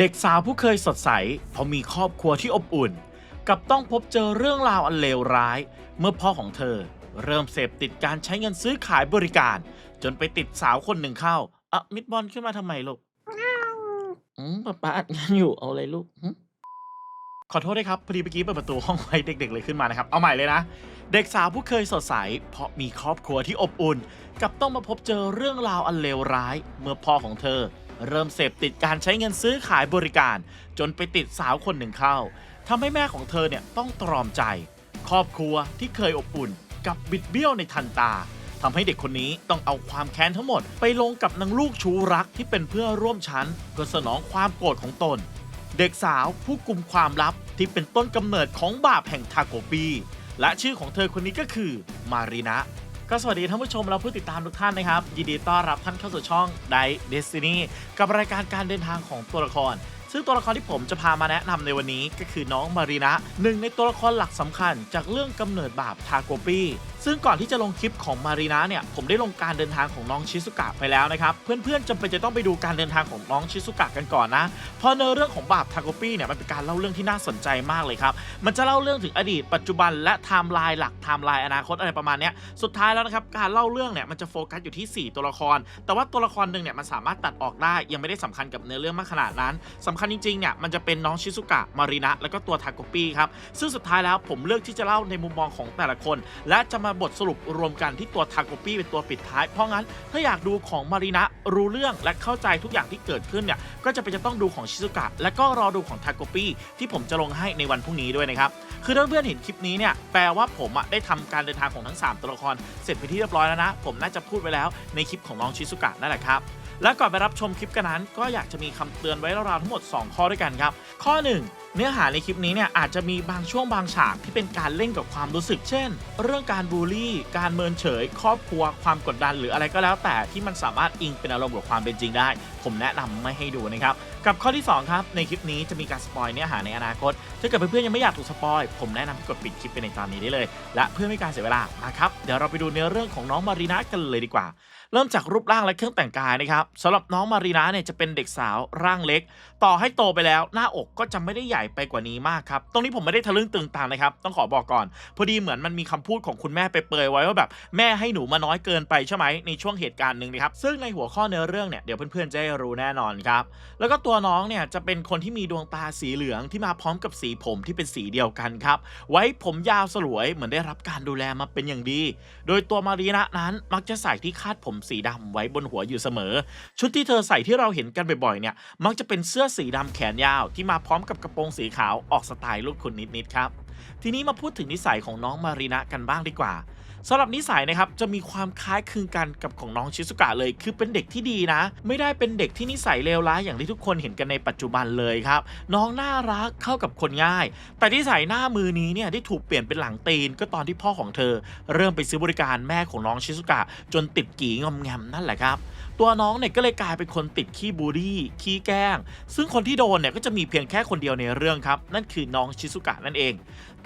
เด็กสาวผู้เคยสดใสพอมีครอบครัวที่อบอุ่น กับต้องพบเจอเรื่องราวอันเลวร้าย เมื่อพ่อของเธอ เริ่มเสพติดการใช้เงินซื้อขายบริการ จนไปติดสาวคนหนึ่งเข้าอะมิดบอลขึ้นมาทำไมลูกอืมป๊าป๊าอัดงานอยู่เอาเลยลูกหึขอโทษด้วยครับพอดีเมื่อกี้เปิดประตูห้องไว้เด็ก ๆ เลยขึ้นมานะครับ เอาใหม่เลยนะ เด็กสาวผู้เคยสดใส เพราะมีครอบครัวที่อบอุ่น กับต้องมาพบเจอเรื่องราวอันเลวร้าย เมื่อพ่อของเธอ เริ่มเสพติดการใช้เงินซื้อขายบริการ จนไปติดสาวคนหนึ่งเข้าทำให้แม่ของเธอเนี่ยต้องตรอมใจ ครอบครัวที่เคยอบอุ่นกับบิดเบี้ยวในทันตาทำให้เด็กคนนี้ต้องเอาความแค้นทั้งหมด ไปลงกับนางลูกชูรักที่เป็นเพื่อร่วมชั้นเพื่อสนองความโกรธของตน เด็กสาวผู้กุมความลับที่เป็นต้นกำเนิดของบาปแห่งทาโกปีและชื่อของเธอคนนี้ก็คือมารีนะ ก็สวัสดีท่านผู้ชมและผู้ติดตามทุกท่านนะครับ ยินดีต้อนรับท่านเข้าสู่ช่องไดเดสตินีกับรายการการเดินทางของตัวละคร ซึ่งตัวละครที่ผมจะพามาแนะนำในวันนี้ก็คือน้องมารีนะหนึ่งในตัวละครหลักสำคัญจากเรื่องกำเนิดบาปทาโกปี้ซึ่งก่อนที่จะลงคลิปของมารีนะเนี่ยผมได้ลงการเดินทางของน้องชิซุกะไปแล้วนะครับ เพื่อนๆจำเป็นจะต้องไปดูการเดินทางของน้องชิซุกะกันก่อนนะเพราะเนื้อเรื่องของบาปทาโกปี้เนี่ยมันเป็นการเล่าเรื่องที่น่าสนใจมากเลยครับ มันจะเล่าเรื่องถึงอดีต ปัจจุบันและไทม์ไลน์หลักไทม์ไลน์อนาคตอะไรประมาณเนี้ยสุดท้ายแล้วนะครับการเล่าเรื่องเนี่ยมันจะโฟกัสอยู่ที่ 4 ตัวละคร แต่ว่าตัวละครหนึ่งเนี่ยมันสามารถตัดออกได้ยังไม่ได้สำคัญกับเนื้อเรื่องมากขนาดนั้นสำคัญจริงๆเนี่ยมันจะเป็นน้องชิซุกะมารีนะแล้วก็ตัวทาโกปี้ครับซึ่งสุดท้ายแล้วผมเลือกที่จะเล่าในมุมมองของแต่ละคน และจะมาบทสรุปรวมกันที่ตัวทาโกปี้เป็นตัวปิดท้าย เพราะงั้นถ้าอยากดูของมารีนะรู้เรื่องและเข้าใจทุกอย่างที่เกิดขึ้นเนี่ยก็จะเป็นจะต้องดูของชิซุกะและก็รอดูของทาโกปี้ที่ผมจะลงให้ในวันพรุ่งนี้ด้วยนะครับคือถ้าเพื่อนเห็นคลิปนี้เนี่ยแปลว่าผมอะได้ทำการเดินทางของทั้ง 3 ตัวละครเสร็จไปที่เรียบร้อยแล้วนะ ผมน่าจะพูดไว้แล้วในคลิปของน้องชิซุกะนั่นแหละครับ และก่อนไปรับชมคลิปกันนั้น ก็อยากจะมีคำเตือนไว้ราวๆทั้งหมด 2 ข้อด้วยกันครับ ข้อ 1 เนื้อหาในคลิปนี้เนี่ยอาจจะมีบางช่วงบางฉากที่เป็นการเล่นกับความรู้สึก เช่น เรื่องการบูลลี่ การเมินเฉย ครอบครัว ความกดดันหรืออะไรก็แล้ว แต่ที่มันสามารถอิงเป็นอารมณ์กับความเป็นจริงได้ ผมแนะนำไม่ให้ดูนะครับ กับข้อที่ 2 ครับ ในคลิปนี้จะมีการสปอยเนื้อหาในอนาคต ถ้าเกิดเพื่อนๆยังไม่อยากถูกสปอย ผมแนะนำให้กดปิดคลิปไปในตอนนี้ได้เลย และเพื่อไม่การเสียเวลา มาครับ เดี๋ยวเราไปดูเนื้อเรื่องของน้องมารีนะกันเลยดีกว่า เริ่มจากรูปร่างและเครื่องแต่งกายนะครับสำหรับน้องมารีนาเนี่ยจะเป็นเด็กสาวร่างเล็ก ต่อให้โตไปแล้วหน้าอกก็จะไม่ได้ใหญ่ไปกว่านี้มากครับ ตรงนี้ผมไม่ได้ทะลึ่งตึงตังนะครับ ต้องขอบอกก่อน พอดีเหมือนมันมีคำพูดของคุณแม่ไปเปยไว้ว่าแบบแม่ให้หนูมาน้อยเกินไปใช่ไหมในช่วงเหตุการณ์หนึ่งนะครับ ซึ่งในหัวข้อเนื้อเรื่องเนี่ยเดี๋ยวเพื่อนๆจะได้รู้แน่นอนครับ แล้วก็ตัวน้องเนี่ยจะเป็นคนที่มีดวงตาสีเหลืองที่มาพร้อมกับสีผมที่เป็นสีเดียวกันครับ ไว้ผมยาวสลวยเหมือนได้รับการดูแลมาเป็นอย่างดี โดยตัวมารีนะนั้นมักจะใส่ที่คาดผมสีดำไว้บนหัวอยู่เสมอ ชุดที่เธอใส่ที่เราเห็นกันบ่อยๆเนี่ยมักจะเป็นเสื้อสีดำแขนยาวที่มาพร้อมกับกระโปรงสีขาวออกสไตล์ลูกคุณนิดๆครับ ทีนี้มาพูดถึงนิสัยของน้องมารีนะกันบ้างดีกว่าสำหรับนิสัยนะครับจะมีความคล้ายคลึงกันกับของน้องชิซุกะเลย คือเป็นเด็กที่ดีนะ ไม่ได้เป็นเด็กที่นิสัยเลวร้ายอย่างที่ทุกคนเห็นกันในปัจจุบันเลยครับ น้องน่ารักเข้ากับคนง่าย แต่นิสัยหน้ามือนี้เนี่ยที่ถูกเปลี่ยนเป็นหลังตีนก็ตอนที่พ่อของเธอ เริ่มไปซื้อบริการแม่ของน้องชิซุกะ จนติดกี่งอมแงมนั่นแหละครับ ตัวน้องเนี่ยก็เลยกลายเป็นคนติดขี้บูลลี่ขี้แกล้ง ซึ่งคนที่โดนเนี่ยก็จะมีเพียงแค่คนเดียวในเรื่องครับ นั่นคือน้องชิซุกะนั่นเอง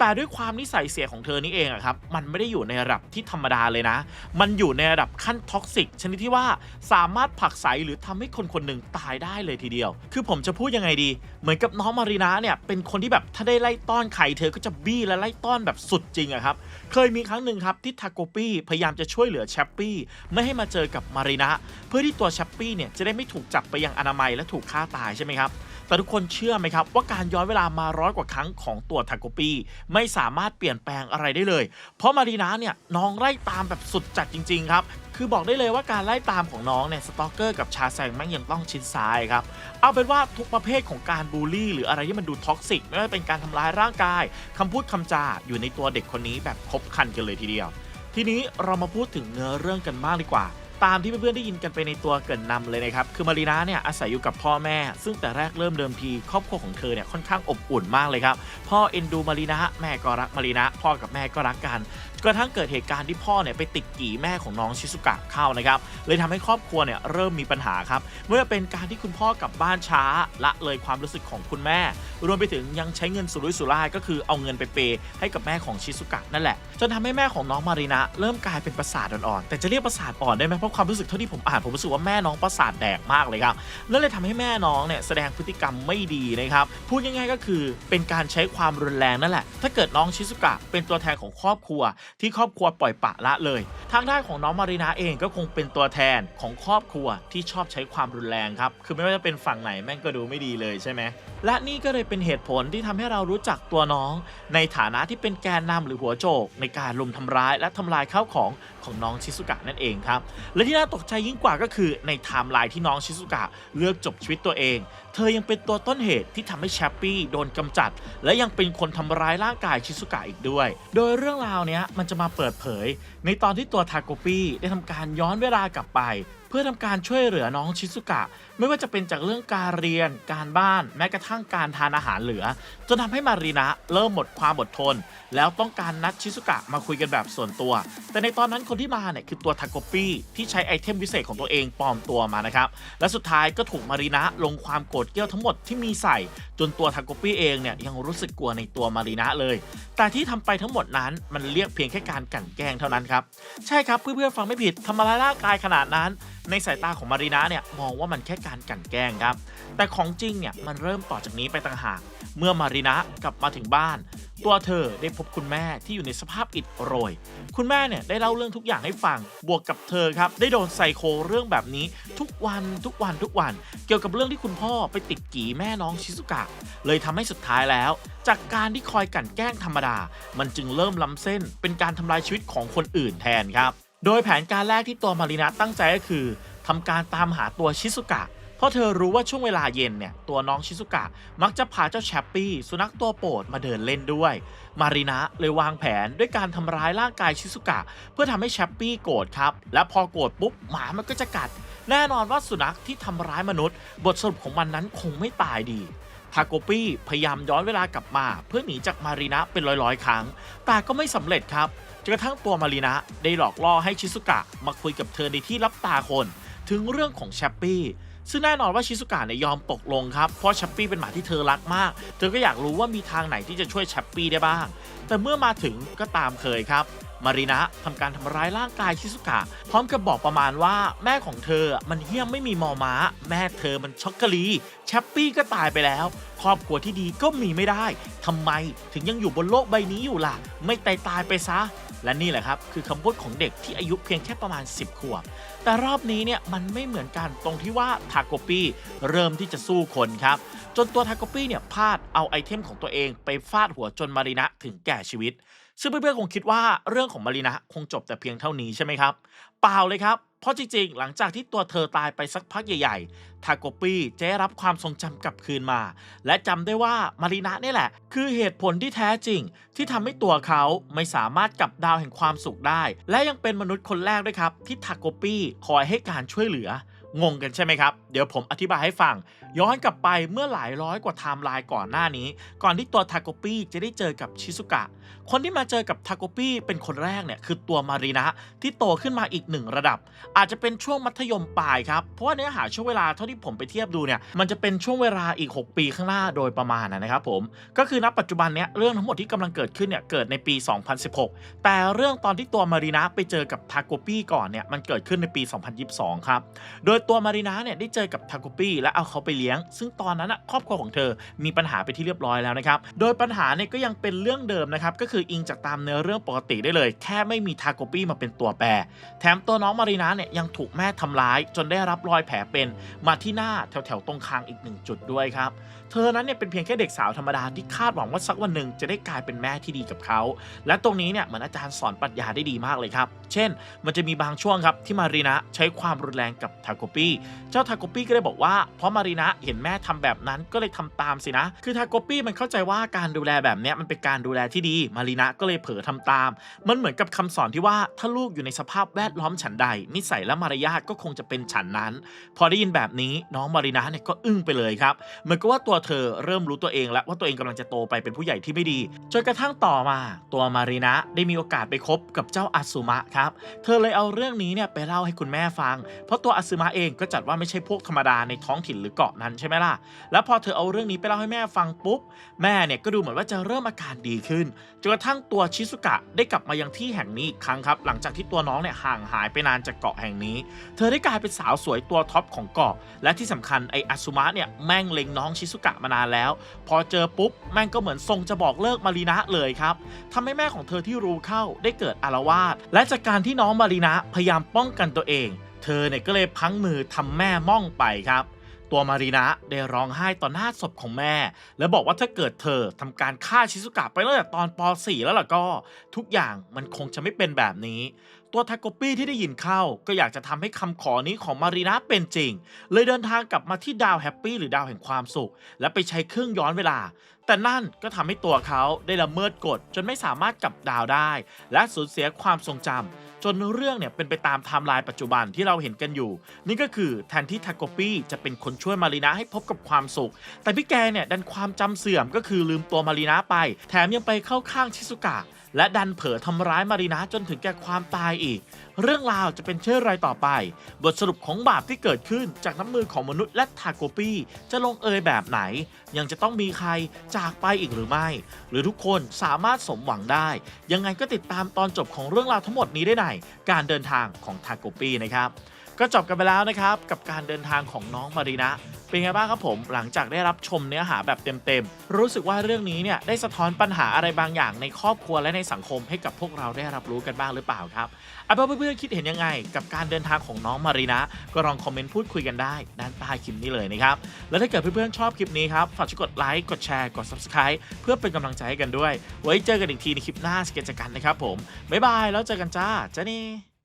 แต่ด้วยความนิสัยเสียของเธอนี่เองอะครับ มันไม่ได้อยู่ในระดับที่ธรรมดาเลยนะ มันอยู่ในระดับขั้นท็อกซิกชนิดที่ว่าสามารถผลักไสหรือทำให้คนคนหนึ่งตายได้เลยทีเดียว คือผมจะพูดยังไงดี เหมือนกับน้องมารีนาเนี่ย เป็นคนที่แบบถ้าได้ไล่ต้อนใครเธอก็จะบี้และไล่ต้อนแบบสุดจริงอะครับ เคยมีครั้งหนึ่งครับที่ทาโกปี้พยายามจะช่วยเหลือแชปปี้ไม่ให้มาเจอกับมารีนาเพื่อที่ตัวแชปปี้เนี่ยจะได้ไม่ถูกจับไปยังอนามัยและถูกฆ่าตายใช่ไหมครับ แต่ทุกคนเชื่อไหมครับ ว่าการย้อนเวลามาร้อยกว่าครั้งของตัวทาโกปี้ไม่สามารถเปลี่ยนแปลงอะไรได้เลย เพราะมารีนาเนี่ยน้องไล่ตามแบบสุดจัดจริง ๆ ครับ คือบอกได้เลยว่าการไล่ตามของน้องเนี่ยสตอกเกอร์กับชาแซงแม่งยังต้องชิดซ้ายครับ เอาเป็นว่าทุกประเภทของการบูลลี่ หรืออะไรที่มันดูท็อกซิกไม่ว่าเป็นการทำร้ายร่างกายคำพูดคำจาอยู่ในตัวเด็กคนนี้แบบครบคันกันเลยทีเดียว ทีนี้เรามาพูดถึงเนื้อเรื่องกันบ้างดีกว่า ตามที่เพื่อนๆได้ยินกันไปในตัวเกินนำเลยนะครับ คือมารีนาเนี่ยอาศัยอยู่กับพ่อแม่ ซึ่งแต่แรกเริ่มเดิมทีครอบครัวของเธอเนี่ยค่อนข้างอบอุ่นมากเลยครับ พ่อเอ็นดูมารีนาแม่ก็รักมารีนาพ่อกับแม่ก็รักกัน กระทั่งเกิดเหตุการณ์ที่พ่อเนี่ยไปติดกี่แม่ของน้องชิซุกะเข้านะครับเลยทำให้ครอบครัวเนี่ยเริ่มมีปัญหาครับไม่ว่าเป็นการที่คุณพ่อกลับบ้านช้าละเลยความรู้สึกของคุณแม่ รวมไปถึงยังใช้เงินสุรุ่ยสุร่ายก็คือเอาเงินไปเปย์ให้กับแม่ของชิซุกะนั่นแหละจนทำให้แม่ของน้องมารินะเริ่มกลายเป็นประสาทอ่อนๆแต่จะเรียกประสาทอ่อนได้ไหมเพราะความรู้สึกเท่าที่ผมอ่านผมรู้สึกว่าแม่น้องประสาทแดกมากเลยครับนั่นเลยทำให้แม่น้องเนี่ยแสดงพฤติกรรมไม่ดีนะครับพูดง่ายๆก็คือเป็นการใช้ความรุนแรงนั่นแหละ ถ้าเกิดน้องชิซุกะเป็นตัวแทนของครอบครัวที่ครอบครัวปล่อยปะละเลย ทางด้านของน้องมารินาเองก็คงเป็นตัวแทนของครอบครัวที่ชอบใช้ความรุนแรงครับ คือไม่ว่าจะเป็นฝั่งไหนแม่งก็ดูไม่ดีเลยใช่ไหม และนี่ก็เลยเป็นเหตุผลที่ทำให้เรารู้จักตัวน้อง ในฐานะที่เป็นแกนนำหรือหัวโจก ในการลุมทำร้ายและทำลายข้าวของของน้องชิซุกะนั่นเองครับ และที่น่าตกใจยิ่งกว่าก็คือในไทม์ไลน์ที่น้องชิซุกะเลือกจบชีวิตตัวเอง เธอยังเป็นตัวต้นเหตุที่ทำให้แชปปี้โดนกำจัด และยังเป็นคนทำร้ายร่างกายชิซุกะอีกด้วย โดยเรื่องราวเนี้ยมันจะมาเปิดเผย ในตอนที่ตัวทาโกปี้ได้ทำการย้อนเวลากลับไป เพื่อทำการช่วยเหลือน้องชิซุกะ ไม่ว่าจะเป็นจากเรื่องการเรียน การบ้าน แม้กระทั่งการทานอาหารเหลือ จนทำให้มารีนะเริ่มหมดความอดทน แล้วต้องการนัดชิซุกะมาคุยกันแบบส่วนตัว แต่ในตอนนั้นคนที่มาเนี่ยคือตัวทาโกปี้ที่ใช้ไอเทมพิเศษของตัวเองปลอมตัวมานะครับ และสุดท้ายก็ถูกมารีนะลงความโกรธเกรี้ยวทั้งหมดที่มีใส่ จนตัวทาโกปี้เองเนี่ยยังรู้สึกกลัวในตัวมารีนะเลย แต่ที่ทำไปทั้งหมดนั้นมันเรียกเพียงแค่การกั่นแกล้งเท่านั้นครับ ใช่ครับเพื่อนๆฟังไม่ผิดทำร้ายร่างกายขนาดนั้นในสายตาของมารีนาเนี่ยมองว่ามันแค่การกลั่นแกล้งครับ แต่ของจริงเนี่ยมันเริ่มต่อจากนี้ไปต่างหาก เมื่อมารีนะกลับมาถึงบ้าน ตัวเธอได้พบคุณแม่ที่อยู่ในสภาพอิดโรย คุณแม่เนี่ยได้เล่าเรื่องทุกอย่างให้ฟัง บวกกับเธอครับได้โดนไซโคเรื่องแบบนี้ทุกวันทุกวันทุกวัน เกี่ยวกับเรื่องที่คุณพ่อไปติดกี่แม่น้องชิซุกะ เลยทำให้สุดท้ายแล้ว จากการที่คอยกั่นแกล้งธรรมดา มันจึงเริ่มล้ำเส้น เป็นการทำลายชีวิตของคนอื่นแทนครับ โดยแผนการแรกที่ตัวมารินะตั้งใจก็คือทำการตามหาตัวชิซุกะ เพราะเธอรู้ว่าช่วงเวลาเย็นเนี่ย ตัวน้องชิซุกะ มักจะพาเจ้าแชปปี้สุนัขตัวโปรดมาเดินเล่นด้วย มารินะเลยวางแผนด้วยการทำร้ายร่างกายชิซุกะ เพื่อทำให้แชปปี้โกรธครับ และพอโกรธปุ๊บหมามันก็จะกัด แน่นอนว่าสุนัขที่ทำร้ายมนุษย์ บทสรุปของมันนั้นคงไม่ตายดีทาโกปี้พยายามย้อนเวลากลับมา เพื่อหนีจากมารีนะเป็นร้อยๆ ครั้ง แต่ก็ไม่สำเร็จครับ จนกระทั่งตัวมารีนะได้หลอกล่อให้ชิซุกะมาคุยกับเธอในที่รับตาคน ถึงเรื่องของแชปปี้ซึ่งแน่นอนว่าชิซุกะเนี่ยยอมตกลงครับ เพราะแชปปี้เป็นหมาที่เธอรักมาก เธอก็อยากรู้ว่ามีทางไหนที่จะช่วยแชปปี้ได้บ้าง แต่เมื่อมาถึงก็ตามเคยครับ มารีนะทำการทำร้ายร่างกายชิซุกะ พร้อมกับบอกประมาณว่าแม่ของเธอมันเหี้ยมไม่มีมอม้า แม่เธอมันช็อกโกลีแชปปี้ก็ตายไปแล้ว ครอบครัวที่ดีก็มีไม่ได้ทำไมถึงยังอยู่บนโลกใบนี้อยู่ล่ะ ไม่ตายตายไปซะ และนี่แหละครับคือคำพูดของเด็กที่อายุเพียงแค่ประมาณ 10 ขวบ แต่รอบนี้เนี่ยมันไม่เหมือนกันตรงที่ว่าทาโกปี้เริ่มที่จะสู้คนครับ จนตัวทาโกปี้เนี่ยพลาดเอาไอเทมของตัวเองไปฟาดหัวจนมารินะถึงแก่ชีวิต ซึ่งเพื่อนๆคงคิดว่าเรื่องของมารินะคงจบแต่เพียงเท่านี้ใช่ไหมครับ เปล่าเลยครับ เพราะจริงๆ หลังจากที่ตัวเธอตายไปสักพักใหญ่ๆ ทาโกปี้จะได้รับความทรงจำกลับคืนมา และจำได้ว่ามารีนะนี่แหละ คือเหตุผลที่แท้จริง ที่ทำให้ตัวเขาไม่สามารถกลับดาวแห่งความสุขได้ และยังเป็นมนุษย์คนแรกด้วยครับ ที่ทาโกปี้คอยให้การช่วยเหลืองงกันใช่ไหมครับ เดี๋ยวผมอธิบายให้ฟัง ย้อนกลับไปเมื่อหลายร้อยกว่าไทม์ไลน์ก่อนหน้านี้ ก่อนที่ตัวทาโกปี้จะได้เจอกับชิซุกะ คนที่มาเจอกับทาโกปี้เป็นคนแรกเนี่ยคือตัวมารีนะที่โตขึ้นมาอีกหนึ่งระดับ อาจจะเป็นช่วงมัธยมปลายครับ เพราะว่าเนื้อหาช่วงเวลาเท่าที่ผมไปเทียบดูเนี่ยมันจะเป็นช่วงเวลาอีก 6 ปีข้างหน้าโดยประมาณนะครับผมก็คือณปัจจุบันเนี้ยเรื่องทั้งหมดที่กำลังเกิดขึ้นเนี่ยเกิดในปี 2016 แต่เรื่องตอนที่ตัวมารีนะไปเจอกับทาโกปี้ก่อนเนี่ยมันเกิดขึ้นในปี 2022 ครับโดยตัวมารีนาเนี่ยได้เจอกับทาโกปี้และเอาเขาไปเลี้ยง ซึ่งตอนนั้นอะครอบครัวของเธอมีปัญหาไปที่เรียบร้อยแล้วนะครับโดยปัญหาเนี่ยก็ยังเป็นเรื่องเดิมนะครับก็คืออิงจากตามเนื้อเรื่องปกติได้เลย แค่ไม่มีทาโกปี้มาเป็นตัวแปร แถมตัวน้องมารีนาเนี่ยยังถูกแม่ทำร้าย จนได้รับรอยแผลเป็นมาที่หน้าแถวๆตรงคางอีกหนึ่งจุดด้วยครับ เธอนั้นเนี่ยเป็นเพียงแค่เด็กสาวธรรมดาที่คาดหวังว่าสักวันหนึ่งจะได้กลายเป็นแม่ที่ดีกับเขา และตรงนี้เนี่ยเหมือนอาจารย์สอนปรัชญาได้ดีมากเลยครับ เช่น มันจะมีบางช่วงครับที่มารีนะใช้ความรุนแรงกับทาโกปี้ เจ้าทาโกปี้ก็เลยบอกว่าเพราะมารีนะเห็นแม่ทำแบบนั้นก็เลยทำตามสินะ คือทาโกปี้มันเข้าใจว่าการดูแลแบบเนี้ยมันเป็นการดูแลที่ดีมารีนะก็เลยเผลอทำตาม มันเหมือนกับคำสอนที่ว่าถ้าลูกอยู่ในสภาพแวดล้อมฉันใด นิสัยและมารยาทก็คงจะเป็นฉันนั้น พอได้ยินแบบนี้น้องมารีนะเนี่ยก็อึ้งไปเลยครับเหมือนกับว่าตัวเธอเริ่มรู้ตัวเองแล้วว่าตัวเองกำลังจะโตไปเป็นผู้ใหญ่ที่ไม่ดีจนกระทั่งต่อมา ตัวมารีนะได้มีโอกาสไปคบกับเจ้าอาซุมะครับเธอเลยเอาเรื่องนี้เนี่ยไปเล่าให้คุณแม่ฟัง เพราะตัวอาซึมะเองก็จัดว่าไม่ใช่พวกธรรมดาในท้องถิ่นหรือเกาะนั้นใช่ไหมล่ะแล้วพอเธอเอาเรื่องนี้ไปเล่าให้แม่ฟังปุ๊บแม่เนี่ยก็ดูเหมือนว่าจะเริ่มอาการดีขึ้นจนกระทั่งตัวชิซุกะได้กลับมายังที่แห่งนี้อีกครั้งครับ หลังจากที่ตัวน้องเนี่ยห่างหายไปนานจากเกาะแห่งนี้ เธอได้กลายเป็นสาวสวยตัวท็อปของเกาะ และที่สำคัญไออาซุมะเนี่ยแม่งเล็งน้องชิซุกะมานานแล้ว พอเจอปุ๊บ แม่งก็เหมือนทรงจะบอกเลิกมารีนะเลยครับทำให้แม่ของเธอที่รู้เข้าได้เกิดอารวาสและจากการที่น้องมารีนะพยายามป้องกันตัวเอง เธอเนี่ยก็เลยพังมือทำแม่ม่องไปครับ ตัวมารีนะได้ร้องไห้ต่อหน้าศพของแม่ และบอกว่าถ้าเกิดเธอทำการฆ่าชิซุกะไปตั้งแต่ตอนป .4 แล้วล่ะก็ ทุกอย่างมันคงจะไม่เป็นแบบนี้ ตัวทาโกปี้ที่ได้ยินเข้า ก็อยากจะทำให้คำขอนี้ของมารีนะเป็นจริง เลยเดินทางกลับมาที่ดาวแฮปปี้หรือดาวแห่งความสุข และไปใช้เครื่องย้อนเวลา แต่นั่นก็ทำให้ตัวเขาได้ละเมิดกฎจนไม่สามารถกลับดาวได้ และสูญเสียความทรงจำจนเรื่องเนี่ยเป็นไปตามไทม์ไลน์ปัจจุบันที่เราเห็นกันอยู่ นี่ก็คือแทนที่ทาโกปี้จะเป็นคนช่วยมารีนะให้พบกับความสุข แต่พี่แกเนี่ยดันความจำเสื่อมก็คือลืมตัวมารีนะไป แถมยังไปเข้าข้างชิซุกะ และดันเผอทำร้ายมารีนะจนถึงแก่ความตายอีก เรื่องราวจะเป็นเช่นไรต่อไป บทสรุปของบาปที่เกิดขึ้นจากน้ำมือของมนุษย์และทาโกปี้ จะลงเอยแบบไหน ยังจะต้องมีใครจากไปอีกหรือไม่ หรือทุกคนสามารถสมหวังได้ ยังไงก็ติดตามตอนจบของเรื่องราวทั้งหมดนี้ได้ในการเดินทางของทาโกปี้นะครับ ก็จบกันไปแล้วนะครับ กับการเดินทางของน้องมารีนะ เป็นไงบ้างครับผม หลังจากได้รับชมเนื้อหาแบบเต็มๆ รู้สึกว่าเรื่องนี้เนี่ยได้สะท้อนปัญหาอะไรบางอย่างในครอบครัวและในสังคมให้กับพวกเราได้รับรู้กันบ้างหรือเปล่าครับเอาเป็นว่าเพื่อนๆคิดเห็นยังไง กับการเดินทางของน้องมารีนะ ก็ลองคอมเมนต์พูดคุยกันได้ด้านใต้คลิปนี้เลยนะครับ แล้วถ้าเกิดเพื่อนๆชอบคลิปนี้ครับฝากช่วยกดไลค์กดแชร์กด subscribe เพื่อเป็นกำลังใจให้กันด้วย ไว้เจอกันอีกทีในคลิปหน้าสเก็ตกันนะครับผมบ๊ายบายแล้วเจอกันจ้าจ้านี่